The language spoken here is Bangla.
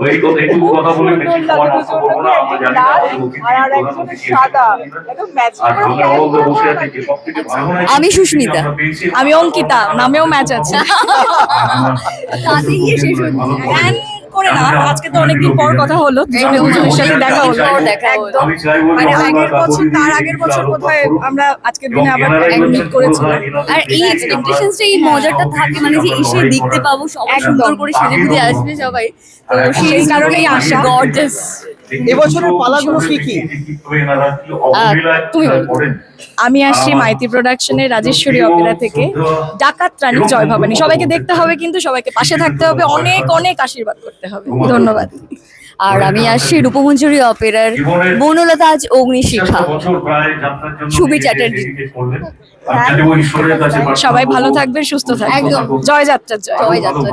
তো এই কথা একটু কথা বলে বেশি সময় নষ্ট করব না আমরা জানি মনে আমি সুস্মিতা। আমি অঙ্কিতা নামেও ম্যাচ আছে। কাজে গিয়ে শেষ হচ্ছে। করে না। আজকে তো অনেকদিন পর কথা হলো দুজনে দুজনের সাথে দেখা হলো। দেখা একদম। মানে আগের বছর তার আগের বছর কোথায় বোধহয় আমরা আজকের দিনে আবার মিট করেছিলাম। আর এই এক্সপেকটেশনসটা এই মজাটা থাকে মানে যে এসে দেখতে পাবো সবাই। সুন্দর করে সেজে গুজে আসবে সবাই। তো সেই কারণেই আসা গর্জাস এবছরের পালাগুলো কি কি? তুমি আমি আসছি মাইতি প্রোডাকশনের রাজেশ্বরী অপেরা থেকে। ডাকাত রানী জয় ভবানী। সবাইকে দেখতে হবে কিন্তু সবাইকে পাশে থাকতে হবে। অনেক অনেক আশীর্বাদ করতে হবে। ধন্যবাদ। আর আমি আসছি রূপমঞ্জুরি অপেরার বনলতা আজ অগ্নিশিখা। সুবীর চ্যাটার্জি। সবাই ভালো থাকবেন সুস্থ থাকবেন। একদম। জয়। যাত্রার জয় জয়। যাত্রা